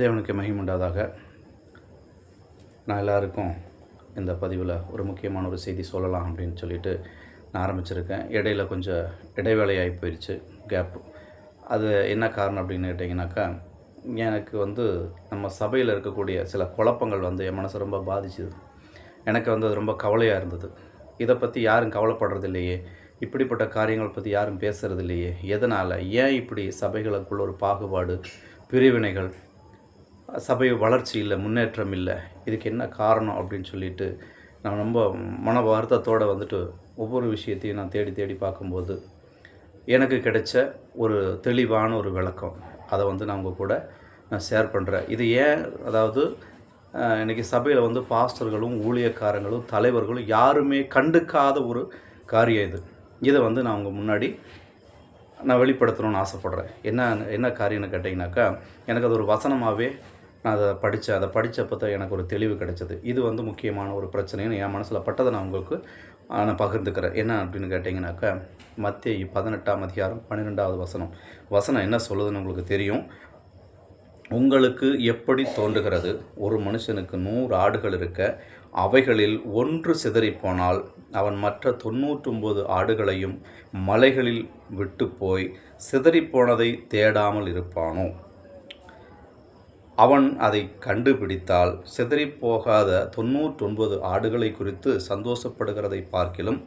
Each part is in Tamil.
தேவனுக்கு மகிமுண்டாதாக நான் எல்லாருக்கும் இந்த பதிவில் ஒரு முக்கியமான ஒரு செய்தி சொல்லலாம் அப்படின்னு சொல்லிட்டு நான் ஆரம்பிச்சிருக்கேன். இடையில கொஞ்சம் இடைவேளையாகி போயிடுச்சு கேப் அது என்ன காரணம் அப்படின்னு கேட்டிங்கனாக்கா எனக்கு வந்து நம்ம சபையில் இருக்கக்கூடிய சில குழப்பங்கள் வந்து என் மனசை ரொம்ப பாதிச்சுது. எனக்கு வந்து அது ரொம்ப கவலையாக இருந்தது. இதை பற்றி யாரும் கவலைப்படுறது இல்லையே இப்படிப்பட்ட காரியங்கள் பற்றி யாரும் பேசுகிறது இல்லையே எதனால்? ஏன் இப்படி சபைகளுக்குள்ள ஒரு பாகுபாடு பிரிவினைகள் சபை வளர்ச்சி இல்லை முன்னேற்றம் இல்லை இதுக்கு என்ன காரணம் அப்படின்னு சொல்லிட்டு நான் ரொம்ப மன வருத்தத்தோடு வந்துட்டு ஒவ்வொரு விஷயத்தையும் நான் தேடி தேடி பார்க்கும்போது எனக்கு கிடைச்ச ஒரு தெளிவான ஒரு விளக்கம். அதை வந்து நான் உங்கள் கூட நான் ஷேர் பண்ணுறேன் இது ஏன்? அதாவது இன்றைக்கி சபையில் வந்து பாஸ்டர்களும் ஊழியக்காரங்களும் தலைவர்களும் யாருமே கண்டுக்காத ஒரு காரியம் இது. இதை வந்து நான் உங்கள் முன்னாடி நான் வெளிப்படுத்தணும்னு ஆசைப்பட்றேன். என்ன என்ன காரியம்னு கேட்டிங்கனாக்கா எனக்கு அது ஒரு வசனமாகவே நான் அதை படித்தேன் அதை படித்தப்போ தான் எனக்கு ஒரு தெளிவு கிடைச்சது. இது வந்து முக்கியமான ஒரு பிரச்சனைன்னு என் மனசில் பட்டதை நான் உங்களுக்கு நான் பகிர்ந்துக்கிறேன். என்ன அப்படின்னு கேட்டிங்கனாக்கா மத்திய பதினெட்டாம் அதிகாரம் பன்னிரெண்டாவது வசனம். வசனம் என்ன சொல்லுதுன்னு உங்களுக்கு தெரியும். உங்களுக்கு எப்படி தோன்றுகிறது? ஒரு மனுஷனுக்கு நூறு ஆடுகள் இருக்க அவைகளில் ஒன்று சிதறிப்போனால் அவன் மற்ற தொண்ணூற்றொம்பது ஆடுகளையும் மலைகளில் விட்டு போய் சிதறிப்போனதை தேடாமல் இருப்பானோ? அவன் அதை கண்டுபிடித்தால் சிதறிப்போகாத தொண்ணூற்றொன்பது ஆடுகளை குறித்து சந்தோஷப்படுகிறதை பார்க்கிலும்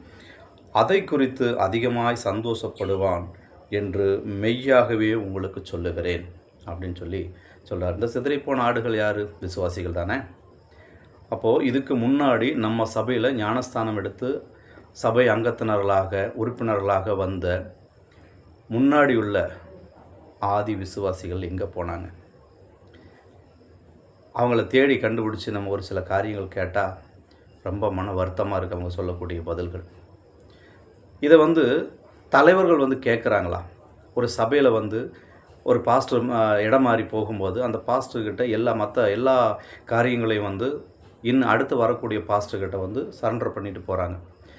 அதை குறித்து அதிகமாய் சந்தோஷப்படுவான் என்று மெய்யாகவே உங்களுக்கு சொல்லுகிறேன் அப்படின்னு சொல்லி சொல்கிறார் இந்த சிதறிப்போன ஆடுகள் யார்? விசுவாசிகள் தானே. அப்போது இதுக்கு முன்னாடி நம்ம சபையில் ஞானஸ்தானம் எடுத்து சபை அங்கத்தினர்களாக உறுப்பினர்களாக வந்த முன்னாடி உள்ள ஆதி விசுவாசிகள் எங்கே போனாங்க? அவங்கள தேடி கண்டுபிடிச்சி நம்ம ஒரு சில காரியங்கள் கேட்டால் ரொம்ப மன வருத்தமாக இருக்கு அவங்க சொல்லக்கூடிய பதில்கள். இதை வந்து தலைவர்கள் வந்து கேட்குறாங்களா ஒரு சபையில் வந்து ஒரு பாஸ்டர் இடம் மாறி போகும்போது அந்த பாஸ்டர்கிட்ட எல்லா மற்ற எல்லா காரியங்களையும் வந்து இன்னும் அடுத்து வரக்கூடிய பாஸ்டர்கிட்ட வந்து சரண்டர் பண்ணிட்டு போகிறாங்க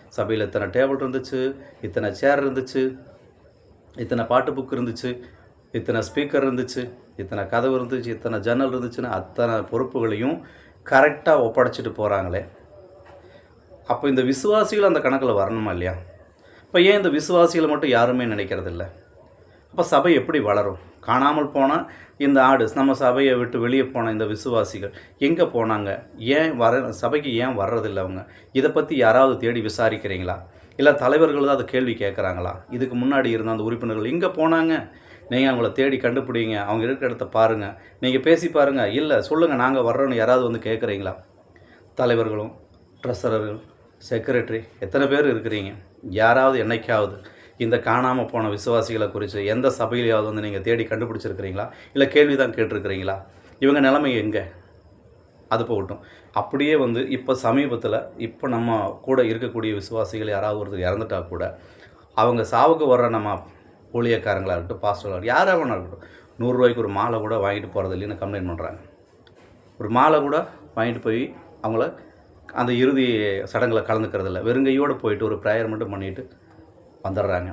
சபையில் இத்தனை டேபிள் இருந்துச்சு இத்தனை சேர் இருந்துச்சு இத்தனை பாட்டு புக் இருந்துச்சு இத்தனை ஸ்பீக்கர் இருந்துச்சு இத்தனை கதவு இருந்துச்சு இத்தனை ஜன்னல் இருந்துச்சுன்னு அத்தனை பொறுப்புகளையும் கரெக்டாக ஒப்படைச்சிட்டு போகிறாங்களே அப்போ இந்த விசுவாசிகள் அந்த கணக்கில் வரணுமா இல்லையா? இப்போ ஏன் இந்த விசுவாசிகளை மட்டும் யாருமே நினைக்கிறதில்ல? அப்போ சபை எப்படி வளரும்? காணாமல் போனால் இந்த ஆடு நம்ம சபையை விட்டு வெளியே போன இந்த விசுவாசிகள் எங்கே போனாங்க? ஏன் வர சபைக்கு ஏன் வர்றதில்லை அவங்க? இதை பற்றி யாராவது தேடி விசாரிக்கிறீங்களா? இல்லை தலைவர்கள் தான் அதை கேள்வி கேட்குறாங்களா இதுக்கு முன்னாடி இருந்த அந்த உறுப்பினர்கள் எங்கே போனாங்க? நீங்கள் அவங்கள தேடி கண்டுபிடிங்க. அவங்க இருக்கிற இடத்த பாருங்கள் நீங்கள் பேசி பாருங்கள் இல்லை சொல்லுங்கள் நாங்கள் வர்றோன்னு யாராவது வந்து கேட்குறீங்களா தலைவர்களும் ட்ரெஸரர்கள் செக்ரட்டரி எத்தனை பேர் இருக்கிறீங்க? யாராவது என்னைக்காவது இந்த காணாமல் போன விசுவாசிகளை குறித்து எந்த சபையிலையாவது வந்து நீங்கள் தேடி கண்டுபிடிச்சிருக்கிறீங்களா? இல்லை கேள்வி தான் கேட்டிருக்கிறீங்களா? இவங்க நிலைமை எங்கே? அது போகட்டும். அப்படியே வந்து இப்போ சமீபத்தில் இப்போ நம்ம கூட இருக்கக்கூடிய விசுவாசிகள் யாராவது ஒருத்தர் இறந்துட்டா கூட அவங்க சாவுக்கு வர்ற நம்ம ஊழியக்காரங்களாக இருக்கட்டும் பாஸ்டர்களாக யாராக வேணா இருக்கட்டும் நூறுரூவாய்க்கு ஒரு மாலை கூட வாங்கிட்டு போகிறது இல்லைன்னு கம்ப்ளைண்ட் பண்ணுறாங்க ஒரு மாலை கூட வாங்கிட்டு போய் அவங்கள அந்த இறுதி சடங்கில் கலந்துக்கிறதில்ல வெறுங்கையோடு போயிட்டு ஒரு ப்ரேயர் மட்டும் பண்ணிட்டு வந்துடுறாங்க.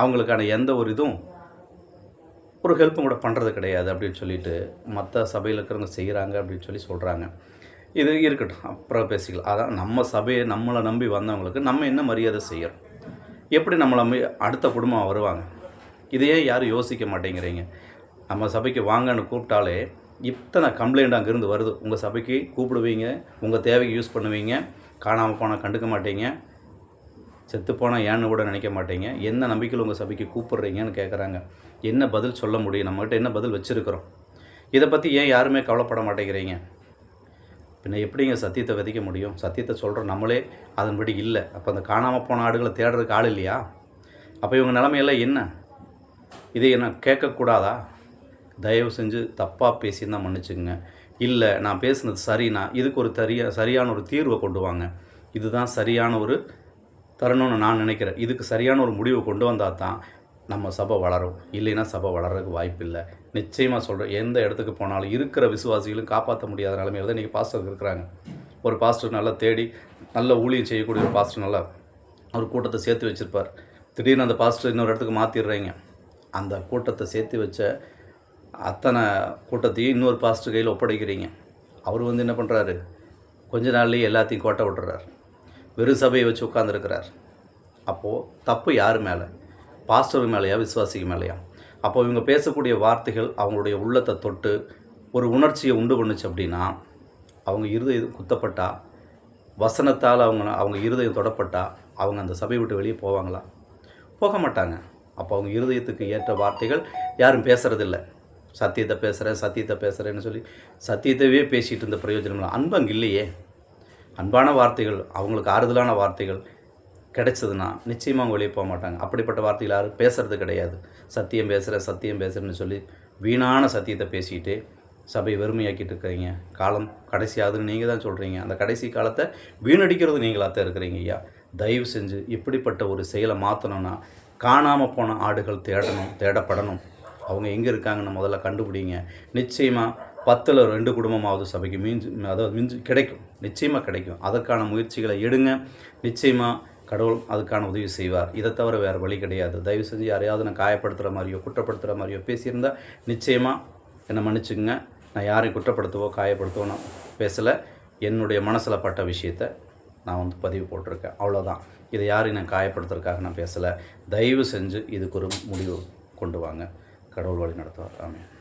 அவங்களுக்கான எந்த ஒரு இதுவும் ஒரு ஹெல்ப்பும் கூட பண்ணுறது கிடையாது அப்படின்னு சொல்லிட்டு மற்ற சபையில் இருக்கிறவங்க செய்கிறாங்க அப்படின்னு சொல்லி சொல்கிறாங்க இது இருக்கட்டும் அப்புறம் பேசிக்கலாம். அதான் நம்ம சபையை நம்மளை நம்பி வந்தவங்களுக்கு நம்ம என்ன மரியாதை செய்கிறோம் எப்படி நம்மளை அடுத்த குடும்பம் வருவாங்க? இதையே யாரும் யோசிக்க மாட்டேங்கிறீங்க. நம்ம சபைக்கு வாங்கன்னு கூப்பிட்டாலே இத்தனை கம்ப்ளைண்ட் அங்கேருந்து வருது. உங்கள் சபைக்கு கூப்பிடுவீங்க உங்கள் தேவைக்கு யூஸ் பண்ணுவீங்க காணாமல் போனால் கண்டுக்க மாட்டீங்க செத்துப்போனால் ஏன்னு கூட நினைக்க மாட்டீங்க. என்ன நம்பிக்கையில் உங்கள் சபைக்கு கூப்பிட்றீங்கன்னு கேட்குறாங்க என்ன பதில் சொல்ல முடியும்? நம்மகிட்ட என்ன பதில் வச்சுருக்கிறோம்? இதை பற்றி ஏன் யாருமே கவலைப்பட மாட்டேங்கிறீங்க? பின்ன எப்படிங்க சத்தியத்தை விதைக்க முடியும்? சத்தியத்தை சொல்கிறோம் நம்மளே அதன்படி இல்லை. அப்போ அந்த காணாமல் போன ஆடுகளை தேடுறதுக்கு ஆள் இல்லையா? அப்போ இவங்க நிலைமையெல்லாம் என்ன? இதை நான் கேட்கக்கூடாதா? தயவு செஞ்சு தப்பாக பேசியிருந்தால் மன்னிச்சுக்குங்க. இல்லை நான் பேசுனது சரினா இதுக்கு ஒரு தரியா சரியான ஒரு தீர்வை கொண்டு வாங்க. இதுதான் சரியான ஒரு தருணம்னு நான் நினைக்கிறேன். இதுக்கு சரியான ஒரு முடிவை கொண்டு வந்தால் தான் நம்ம சபை வளரும். இல்லைன்னா சபை வளர்றதுக்கு வாய்ப்பு இல்லை. நிச்சயமாக சொல்கிறேன் எந்த இடத்துக்கு போனாலும் இருக்கிற விசுவாசிகளும் காப்பாற்ற முடியாத நிலைமையில தான் இன்றைக்கி பாஸ்டர் இருக்கிறாங்க. ஒரு பாஸ்டர் நல்லா தேடி நல்ல ஊழியம் செய்யக்கூடிய ஒரு பாஸ்டர் நல்லா ஒரு கூட்டத்தை சேர்த்து வச்சுருப்பார். திடீர்னு அந்த பாஸ்டர் இன்னொரு இடத்துக்கு மாற்றிடுறீங்க அந்த கூட்டத்தை சேர்த்து வச்ச அத்தனை கூட்டத்தையும் இன்னொரு பாஸ்டர் கையில் ஒப்படைக்கிறீங்க. அவர் வந்து என்ன பண்ணுறாரு கொஞ்ச நாள்லேயே எல்லாத்தையும் கோட்டை விட்டுறார். வெறும் சபையை வச்சு உட்காந்துருக்கிறார் அப்போது தப்பு யார் மேலே? பாஸ்டர் மேலேயா விசுவாசிக்கு மேலேயா? அப்போ இவங்க பேசக்கூடிய வார்த்தைகள் அவங்களுடைய உள்ளத்தை தொட்டு ஒரு உணர்ச்சியை உண்டு பண்ணுச்சு அப்படின்னா அவங்க இருதயம் குத்தப்பட்டா வசனத்தால் அவங்க அவங்க இருதயம் தொடப்பட்டா அவங்க அந்த சபையை விட்டு வெளியே போவாங்களா? போக மாட்டாங்க. அப்போ அவங்க இருதயத்துக்கு ஏற்ற வார்த்தைகள் யாரும் பேசுகிறதில்ல சத்தியத்தை பேசுகிறேன் சத்தியத்தை பேசுகிறேன்னு சொல்லி சத்தியத்தையே பேசிகிட்டு இருந்த பிரயோஜனம் இல்லை அன்பு அங்கே இல்லையே. அன்பான வார்த்தைகள் அவங்களுக்கு ஆறுதலான வார்த்தைகள் கிடைச்சதுன்னா நிச்சயமாக அவங்க வெளியே போக மாட்டாங்க. அப்படிப்பட்ட வார்த்தைகள் யாரும் பேசுறது கிடையாது. சத்தியம் பேசுகிறேன் சத்தியம் பேசுகிறேன்னு சொல்லி வீணான சத்தியத்தை பேசிக்கிட்டு சபையை வெறுமையாக்கிட்டு இருக்கிறீங்க காலம் கடைசியாகுதுன்னு நீங்கள் தான் சொல்கிறீங்க அந்த கடைசி காலத்தை வீணடிக்கிறது நீங்களாக தான் இருக்கிறீங்க ஐயா. தயவு செஞ்சு இப்படிப்பட்ட ஒரு செயலை மாற்றணும்னா காணாமல் போன ஆடுகள் தேடணும் தேடப்படணும். அவங்க எங்கே இருக்காங்கன்னு முதல்ல கண்டுபிடிங்க. நிச்சயமாக பத்தில் ரெண்டு குடும்பமாவது சபைக்கு மீஞ்சு அதாவது மிஞ்சு கிடைக்கும். நிச்சயமாக கிடைக்கும். அதற்கான முயற்சிகளை எடுங்க. நிச்சயமாக கடவுள் அதுக்கான உதவி செய்வார். இதை தவிர வேறு வழி கிடையாது. தயவு செஞ்சு யாரையாவது நான் காயப்படுத்துகிற மாதிரியோ குற்றப்படுத்துகிற மாதிரியோ பேசியிருந்தால் நிச்சயமாக என்னை மன்னிச்சுங்க நான் யாரையும் குற்றப்படுத்தவோ காயப்படுத்தவோ நான் பேசலை. என்னுடைய மனசில் பட்ட விஷயத்தை நான் வந்து பதிவு போட்டிருக்கேன். அவ்வளோதான் இதை யாரையும் நான் காயப்படுத்துறதுக்காக நான் பேசலை. தயவு செஞ்சு இதுக்கு ஒரு முடிவு கொண்டு வாங்க. கடவுள் வழி நடத்துவார். ஆமாம்